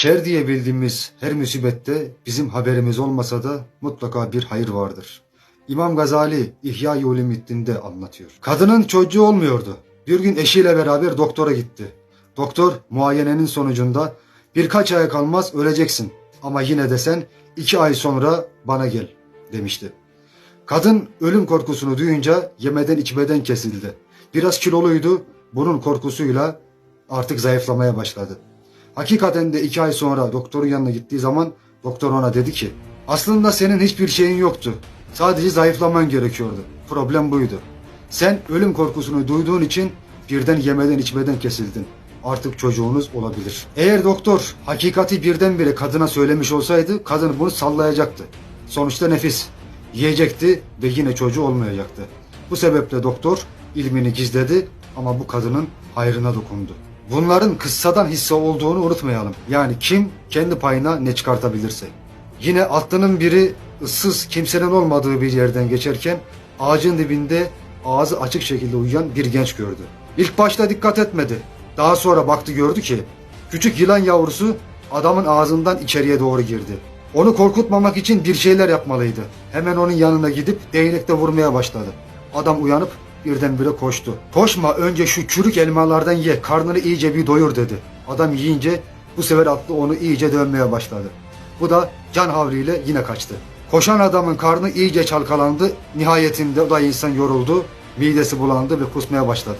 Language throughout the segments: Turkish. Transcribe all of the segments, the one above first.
Şer diye bildiğimiz her musibette bizim haberimiz olmasa da mutlaka bir hayır vardır. İmam Gazali İhya-i Ulumuddin'de anlatıyor. Kadının çocuğu olmuyordu. Bir gün eşiyle beraber doktora gitti. Doktor muayenenin sonucunda birkaç aya kalmaz öleceksin ama yine de sen iki ay sonra bana gel demişti. Kadın ölüm korkusunu duyunca yemeden içmeden kesildi. Biraz kiloluydu. Bunun korkusuyla artık zayıflamaya başladı. Hakikaten de iki ay sonra doktorun yanına gittiği zaman doktor ona dedi ki aslında senin hiçbir şeyin yoktu. Sadece zayıflaman gerekiyordu. Problem buydu. Sen ölüm korkusunu duyduğun için birden yemeden içmeden kesildin. Artık çocuğunuz olabilir. Eğer doktor hakikati birdenbire kadına söylemiş olsaydı kadın bunu sallayacaktı. Sonuçta nefis. Yiyecekti ve yine çocuğu olmayacaktı. Bu sebeple doktor ilmini gizledi ama bu kadının hayrına dokundu. Bunların kıssadan hisse olduğunu unutmayalım. Yani kim kendi payına ne çıkartabilirse. Yine atlının biri ıssız kimsenin olmadığı bir yerden geçerken ağacın dibinde ağzı açık şekilde uyuyan bir genç gördü. İlk başta dikkat etmedi. Daha sonra baktı gördü ki küçük yılan yavrusu adamın ağzından içeriye doğru girdi. Onu korkutmamak için bir şeyler yapmalıydı. Hemen onun yanına gidip değnekle vurmaya başladı. Adam uyanıp birdenbire koştu. Koşma önce şu çürük elmalardan ye karnını iyice bir doyur dedi. Adam yiyince bu sefer atlı onu iyice dönmeye başladı. Bu da can havliyle yine kaçtı. Koşan adamın karnı iyice çalkalandı. Nihayetinde o da insan yoruldu. Midesi bulandı ve kusmaya başladı.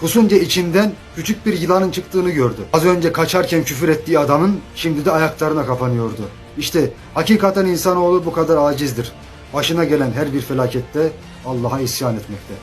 Kusunca içinden küçük bir yılanın çıktığını gördü. Az önce kaçarken küfür ettiği adamın şimdi de ayaklarına kapanıyordu. İşte hakikaten insanoğlu bu kadar acizdir. Başına gelen her bir felakette Allah'a isyan etmekte.